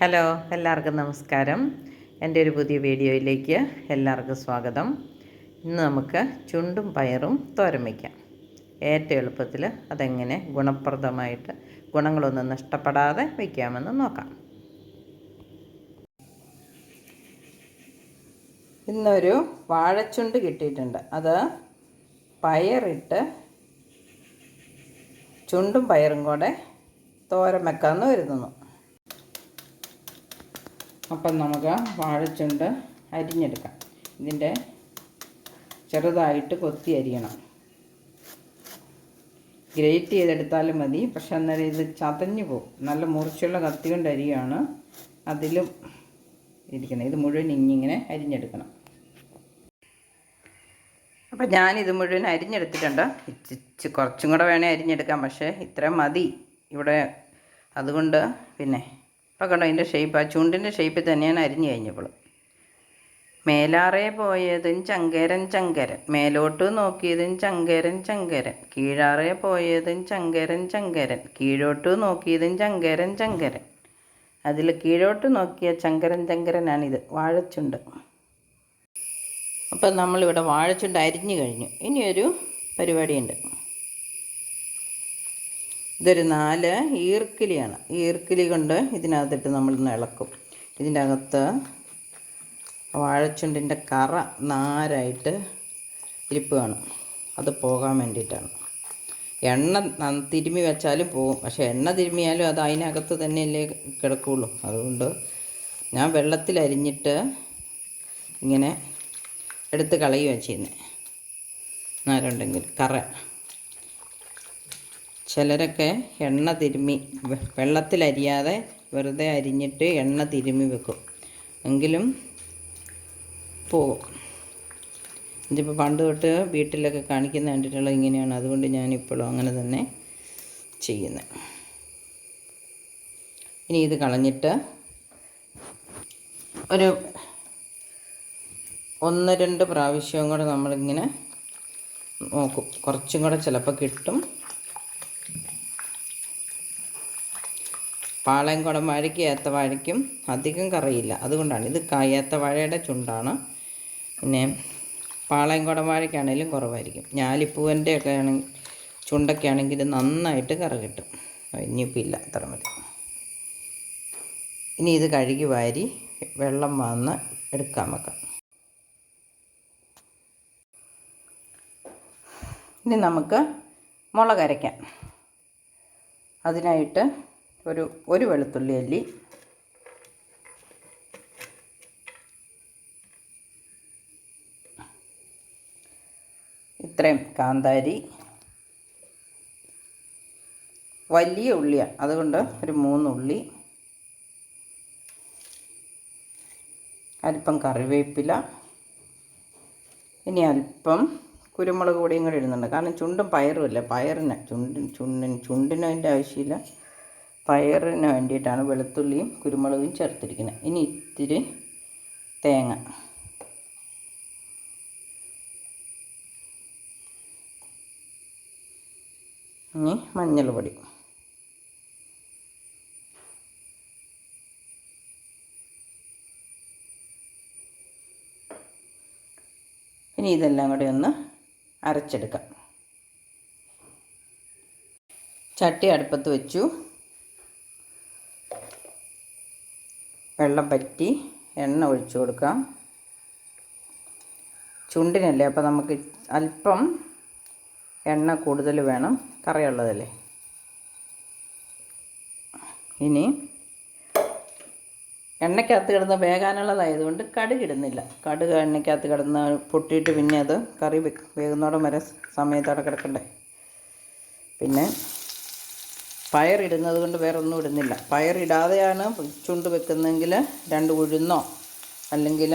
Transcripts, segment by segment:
Hello എല്ലാവർക്കും നമസ്കാരം. എന്റെ ഒരു പുതിയ വീഡിയോയിലേക്ക് എല്ലാവർക്കും സ്വാഗതം. ഇന്ന് നമുക്ക് ചുണ്ടും പയറും തോരൻ വയ്ക്കാം. ഏറ്റവും എളുപ്പത്തിൽ അതെങ്ങനെ ഗുണപ്രദമായിട്ട് ഗുണങ്ങളൊന്നും നഷ്ടപ്പെടാതെ വയ്ക്കാമെന്ന് നോക്കാം. ഇന്നൊരു വാഴച്ചുണ്ട് കിട്ടിയിട്ടുണ്ട്. അത് പയറിട്ട് ചുണ്ടും പയറും കൂടെ തോരൻ വെക്കാമെന്ന് വരുന്നു അപ്പം നമുക്ക് വാഴച്ചുണ്ട് അരിഞ്ഞെടുക്കാം. ഇതിന്റെ ചെറുതായിട്ട് കൊത്തി അരിയണം. ഗ്രേറ്റ് ചെയ്തെടുത്താലും മതി. പക്ഷെ അന്നേരം ഇത് ചതഞ്ഞു പോകും. നല്ല മുറിച്ചുള്ള കത്തി കൊണ്ട് അരിയാണ് അതിലും ഇരിക്കുന്നത്. ഇത് മുഴുവൻ ഇങ്ങിങ്ങനെ അരിഞ്ഞെടുക്കണം. അപ്പം ഞാനിത് മുഴുവൻ അരിഞ്ഞെടുത്തിട്ടുണ്ട്. കുറച്ചും കൂടെ വേണേൽ അരിഞ്ഞെടുക്കാം. പക്ഷേ ഇത്രയും മതി. ഇവിടെ അതുകൊണ്ട് പിന്നെ ഇപ്പോൾ കണ്ടോ അതിന്റെ ഷേപ്പ് ആ ചുണ്ടിന്റെ ഷേപ്പിൽ തന്നെയാണ് അരിഞ്ഞു കഴിഞ്ഞപ്പോൾ. മേലാറേ പോയതും ചങ്കരൻ ചങ്കരൻ മേലോട്ട് നോക്കിയതും ചങ്കരൻ ചങ്കരൻ കീഴാറേ പോയതും ചങ്കരൻ ചങ്കരൻ കീഴോട്ട് നോക്കിയതും ചങ്കരൻ ചങ്കരൻ. അതിൽ കീഴോട്ട് നോക്കിയ ചങ്കരൻ ചങ്കരനാണിത് വാഴച്ചുണ്ട്. അപ്പം നമ്മളിവിടെ വാഴച്ചുണ്ട് അരിഞ്ഞു കഴിഞ്ഞു. ഇനിയൊരു പരിപാടിയുണ്ട്. ഇതൊരു നാല് ഈർക്കിലിയാണ്. ഈർക്കിലി കൊണ്ട് ഇതിനകത്തിട്ട് നമ്മൾ ഇളക്കും. ഇതിന്റെ അകത്ത് വാഴച്ചുണ്ടിന്റെ കറ നാരായിട്ട് ഇരിപ്പ് കാണും. അത് പോകാൻ വേണ്ടിയിട്ടാണ്. എണ്ണ തിരുമ്മി വെച്ചാലും പോകും പക്ഷേ എണ്ണ തിരുമ്മിയാലും അത് അതിനകത്ത് തന്നെയല്ലേ കിടക്കുകയുള്ളൂ അതുകൊണ്ട് ഞാൻ വെള്ളത്തിൽ അരിഞ്ഞിട്ട് ഇങ്ങനെ എടുത്ത് കളയുകയാണ് ചെയ്യുന്നത് നാരുണ്ടെങ്കിൽ കറ. ചിലരൊക്കെ എണ്ണ തിരുമ്മി വെള്ളത്തിലരിയാതെ വെറുതെ അരിഞ്ഞിട്ട് എണ്ണ തിരുമ്മി വെക്കും. എങ്കിലും പോകും ഇതിപ്പോൾ പണ്ട് തൊട്ട് വീട്ടിലൊക്കെ കാണിക്കുന്ന കണ്ടിട്ടുള്ളത് ഇങ്ങനെയാണ്. അതുകൊണ്ട് ഞാനിപ്പോഴും അങ്ങനെ തന്നെ ചെയ്യുന്നത് ഇനി ഇത് കളഞ്ഞിട്ട് ഒരു ഒന്ന് രണ്ട് പ്രാവശ്യവും കൂടെ നമ്മളിങ്ങനെ നോക്കും. കുറച്ചും കൂടെ ചിലപ്പോൾ കിട്ടും. പാളയംകുടം വാഴയ്ക്ക് ഏത്തവാഴയ്ക്കും അധികം കറിയില്ല. അതുകൊണ്ടാണ്. ഇത് ഏത്ത വാഴയുടെ ചുണ്ടാണ്. പിന്നെ പാളയംകുടം വാഴയ്ക്കാണെങ്കിലും കുറവായിരിക്കും. ഞാലിപ്പൂവന്റെ ഒക്കെ ആണെങ്കിൽ ചുണ്ടൊക്കെ ആണെങ്കിൽ ഇത് നന്നായിട്ട് കറി കിട്ടും. ഇനിയിപ്പോൾ ഇല്ല. അത്ര മതി. ഇനി ഇത് കഴുകി വാരി വെള്ളം വന്ന് എടുക്കാൻ വെക്കാം ഇനി നമുക്ക് മുളക് അരയ്ക്കാം. അതിനായിട്ട് ഒരു ഒരു വെളുത്തുള്ളി അല്ലി. ഇത്രയും കാന്താരി. വലിയ ഉള്ളിയാണ് അതുകൊണ്ട് ഒരു മൂന്നുള്ളി അല്പം കറിവേപ്പില. ഇനി അല്പം കുരുമുളക് പൊടിയും കൂടി ഇടുന്നുണ്ട്. കാരണം ചുണ്ടും പയറുമല്ല പയറിന് ചുണ്ടിന് ചുണ്ടിന് അതിന്റെ ആവശ്യമില്ല. പയറിന് വേണ്ടിയിട്ടാണ് വെളുത്തുള്ളിയും കുരുമുളകും ചേർത്തിരിക്കുന്നത്. ഇനി ഇത്തിരി തേങ്ങ. ഇനി മഞ്ഞൾ പൊടി. ഇനി ഇതെല്ലാം കൂടി ഒന്ന് അരച്ചെടുക്കാം. ചട്ടി അടുപ്പത്ത് വെച്ചു. വെള്ളം പറ്റി എണ്ണ ഒഴിച്ചു കൊടുക്കാം. ചുണ്ടിനല്ലേ അപ്പോൾ നമുക്ക് അല്പം എണ്ണ കൂടുതൽ വേണം കറിയുള്ളതല്ലേ ഇനി എണ്ണയ്ക്കകത്ത് കിടന്ന് വേകാനുള്ളതായതുകൊണ്ട് കടുക് ഇടുന്നില്ല. കടുക് എണ്ണയ്ക്കകത്ത് കിടന്ന് പൊട്ടിയിട്ട് പിന്നെ അത് കറി വേകുന്നോടം വരെ സമയത്തോടെ കിടക്കണ്ടേ. പിന്നെ പയറിടുന്നത് കൊണ്ട് വേറെ ഒന്നും ഇടുന്നില്ല. പയറിടാതെയാണ് ചുണ്ട് വെക്കുന്നതെങ്കിൽ രണ്ട് ഉഴുന്നോ അല്ലെങ്കിൽ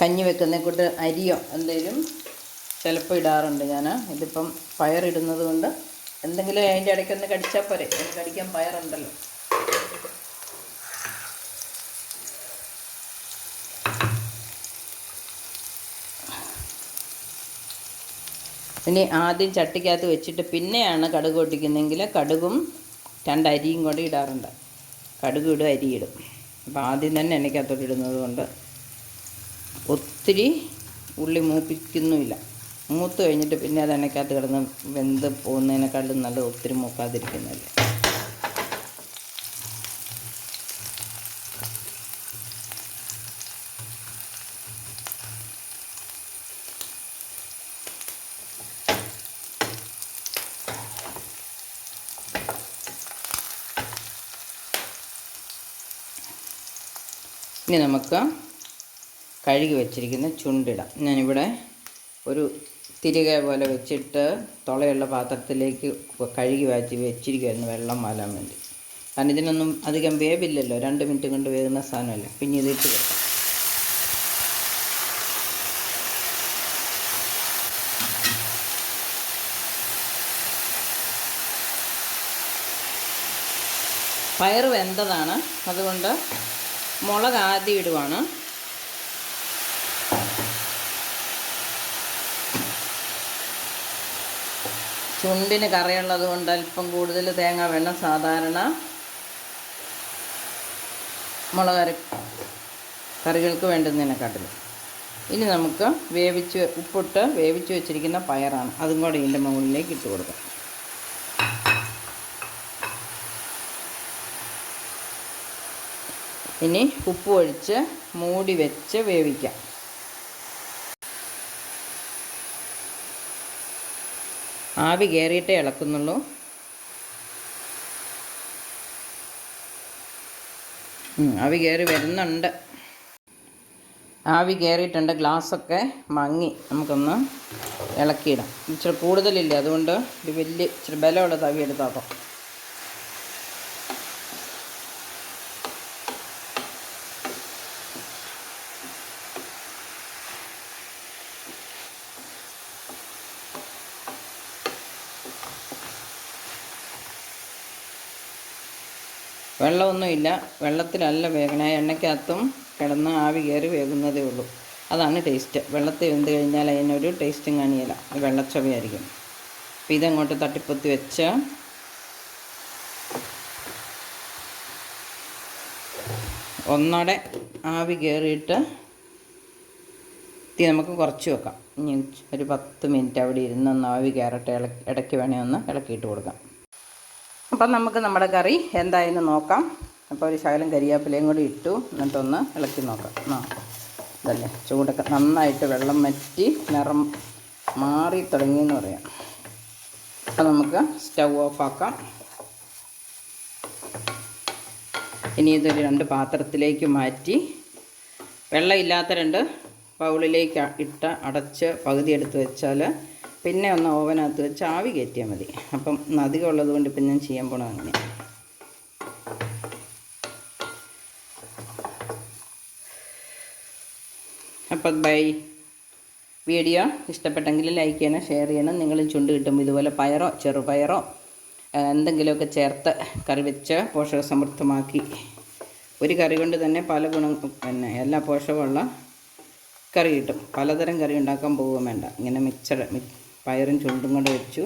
കഞ്ഞി വെക്കുന്ന കൂട്ട് അരിയോ എന്തെങ്കിലും ചിലപ്പോൾ ഇടാറുണ്ട് ഞാൻ. ഇതിപ്പം പയറിടുന്നത് കൊണ്ട് എന്തെങ്കിലും അതിന്റെ ഇടയ്ക്കൊന്ന് കടിച്ചാൽ പോരെ. കടിക്കാൻ പയറുണ്ടല്ലോ. ഇനി ആദ്യം ചട്ടിക്കകത്ത് വെച്ചിട്ട് പിന്നെയാണ് കടുക് പൊട്ടിക്കുന്നതെങ്കിൽ കടുകും രണ്ട് അരിയും കൂടെ ഇടാറുണ്ട്. കടുക് ഇടും അരി ഇടും. അപ്പോൾ ആദ്യം തന്നെ എണ്ണയ്ക്കകത്തോട്ട് ഇടുന്നത് കൊണ്ട് ഒത്തിരി ഉള്ളി മൂപ്പിക്കുന്നുമില്ല. മൂത്ത് കഴിഞ്ഞിട്ട് പിന്നെ അത് എണ്ണയ്ക്കകത്ത് കിടന്ന് വെന്ത് പോകുന്നതിനേക്കാളും നല്ലത് ഒത്തിരി മൂക്കാതിരിക്കുന്നതല്ലേ. ഇനി നമുക്ക് കഴുകി വെച്ചിരിക്കുന്ന ചുണ്ടിടാം. ഞാനിവിടെ ഒരു തിരികെ പോലെ വെച്ചിട്ട് തുളയുള്ള പാത്രത്തിലേക്ക് കഴുകി വാച്ചി വെച്ചിരിക്കുമായിരുന്നു വെള്ളം വാലാൻ വേണ്ടി. കാരണം ഇതിനൊന്നും അധികം വേവില്ലല്ലോ. രണ്ട് മിനിറ്റ് കൊണ്ട് വേകുന്ന സാധനമല്ല. പിന്നെ ഇതിട്ട് വെക്കാം പയർ വെന്തതാണ്. അതുകൊണ്ട് മുളക് ആദ്യം ഇടുവാണ്. ചുണ്ടിന് കറിയുള്ളത് കൊണ്ട് അല്പം കൂടുതൽ തേങ്ങ വേണം സാധാരണ മുളക് കറി കറികൾക്ക് വേണ്ടുന്നതിനെക്കാട്ടിലും. ഇനി നമുക്ക് വേവിച്ച് ഉപ്പിട്ട് വേവിച്ച് വെച്ചിരിക്കുന്ന പയറാണ്. അതും കൂടെ ഇതിന്റെ മുകളിലേക്ക് ഇട്ട് കൊടുക്കാം. ഇനി ഉപ്പ് ഒഴിച്ച് മൂടി വെച്ച് വേവിക്കാം. ആവി കയറിയിട്ടേ ഇളക്കുന്നുള്ളൂ. ആവി കയറി വരുന്നുണ്ട്. ആവി കയറിയിട്ടുണ്ട് ഗ്ലാസ്സൊക്കെ മങ്ങി നമുക്കൊന്ന് ഇളക്കിയിടാം. ഇച്ചിരി കൂടുതലില്ല അതുകൊണ്ട് ഒരു വലിയ ഇച്ചിരി ബലമുള്ള തവി വെള്ളമൊന്നുമില്ല. വെള്ളത്തിലല്ല വേഗന എണ്ണയ്ക്കകത്തും കിടന്ന് ആവി കയറി വേകുന്നതേ ഉള്ളൂ. അതാണ് ടേസ്റ്റ്. വെള്ളത്തിൽ വെന്ത് കഴിഞ്ഞാൽ അതിനൊരു ടേസ്റ്റും കാണിയില്ല വെള്ളച്ചവയായിരിക്കും. അപ്പം ഇതങ്ങോട്ട് തട്ടിപ്പൊത്തി വെച്ച് ഒന്നോടെ ആവി കയറിയിട്ട് തീ നമുക്ക് കുറച്ച് വെക്കാം. ഇനി ഒരു പത്ത് മിനിറ്റ് അവിടെ ഇരുന്ന് ഒന്ന് ആവി കയറട്ടെ. ഇളക്കി ഇടയ്ക്ക് വേണേ ഒന്ന് ഇളക്കിയിട്ട് കൊടുക്കാം. അപ്പം നമുക്ക് നമ്മുടെ കറി എന്തായെന്ന് നോക്കാം. അപ്പോൾ ഒരു ശകലം കരിയാപ്പിലയും കൂടി ഇട്ടു. എന്നിട്ടൊന്ന് ഇളക്കി നോക്കാം. ആ ഇതല്ലേ? ചൂടൊക്കെ നന്നായിട്ട് വെള്ളം വറ്റി നിറം മാറി തുടങ്ങിയെന്ന് പറയാം. അപ്പം നമുക്ക് സ്റ്റൗ ഓഫാക്കാം ഇനി ഇതൊരു രണ്ട് പാത്രത്തിലേക്ക് മാറ്റി വെള്ളമില്ലാത്ത രണ്ട് ബൗളിലേക്ക് ഇട്ട് അടച്ച് പകുതി എടുത്ത് വെച്ചാൽ പിന്നെ ഒന്ന് ഓവനകത്ത് വെച്ച് ആവി കയറ്റിയാൽ മതി. അപ്പം അധികം ഉള്ളത് കൊണ്ട് ഇപ്പം ഞാൻ ചെയ്യാൻ പോണത് അങ്ങനെ. അപ്പം ബൈ. വീഡിയോ ഇഷ്ടപ്പെട്ടെങ്കിൽ ലൈക്ക് ചെയ്യണം ഷെയർ ചെയ്യണം. നിങ്ങൾ ചുണ്ട് കിട്ടുമ്പോൾ ഇതുപോലെ പയറോ ചെറുപയറോ എന്തെങ്കിലുമൊക്കെ ചേർത്ത് കറി വെച്ച് പോഷകസമൃദ്ധമാക്കി. ഒരു കറി കൊണ്ട് തന്നെ പല ഗുണം പിന്നെ എല്ലാ പോഷകമുള്ള കറി കിട്ടും. പലതരം കറി ഉണ്ടാക്കാൻ പോകുകയും വേണ്ട. ഇങ്ങനെ മിക്സഡ് പയറും ചുണ്ടും കൊണ്ട് വെച്ചു.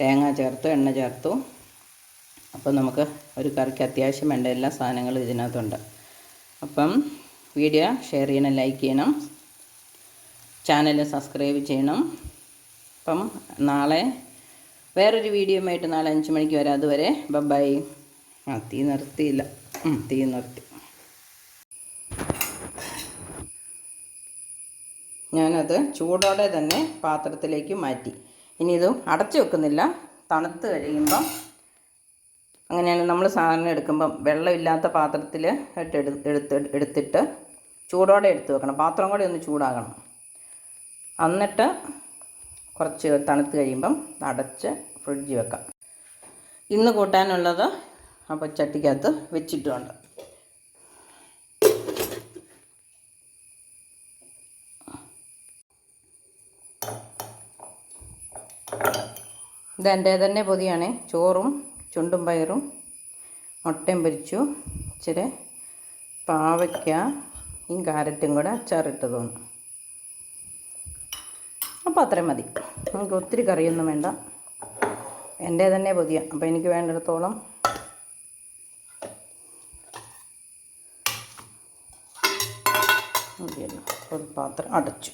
തേങ്ങ ചേർത്തു എണ്ണ ചേർത്തു. അപ്പം നമുക്ക് ഒരു കറിക്ക് അത്യാവശ്യം വേണ്ട എല്ലാ സാധനങ്ങളും ഇതിനകത്തുണ്ട്. അപ്പം വീഡിയോ ഷെയർ ചെയ്യണം ലൈക്ക് ചെയ്യണം. ചാനൽ സബ്സ്ക്രൈബ് ചെയ്യണം. അപ്പം നാളെ വേറൊരു വീഡിയോയുമായിട്ട് നാളെ അഞ്ച് മണിക്ക് വരാം. അതുവരെ ബൈ ആ തീ നിർത്തിയില്ല. തീ നിർത്തി. ഞാനത് ചൂടോടെ തന്നെ പാത്രത്തിലേക്ക് മാറ്റി. ഇനി ഇത് അടച്ചു വെക്കുന്നില്ല. തണുത്ത് കഴിയുമ്പം അങ്ങനെയാണ് നമ്മൾ സാധനം എടുക്കുമ്പം വെള്ളമില്ലാത്ത പാത്രത്തിൽ ഇട്ട് എടുത്ത് എടുത്തിട്ട് ചൂടോടെ എടുത്ത് വെക്കണം. പാത്രം കൂടെ ഒന്ന് ചൂടാകണം. എന്നിട്ട് കുറച്ച് തണുത്ത് കഴിയുമ്പം അടച്ച് ഫ്രിഡ്ജ് വെക്കാം. ഇന്ന് കൂട്ടാനുള്ളത് അപ്പോൾ ചട്ടിക്കകത്ത് വെച്ചിട്ടുമുണ്ട് ഇതെന്റെ തന്നെ പൊതിയാണ്. ചോറും ചുണ്ടും പയറും മുട്ടയും പൊരിച്ചു. ഇച്ചിരി പാവയ്ക്കയും കാരറ്റും കൂടെ അച്ചാറിട്ട് തോന്നും അപ്പോൾ അത്രയും മതി. നമുക്ക് ഒത്തിരി കറിയൊന്നും വേണ്ട. എന്റെ തന്നെ പുതിയ. അപ്പോൾ എനിക്ക് വേണ്ടിടത്തോളം പാത്രം അടച്ചു.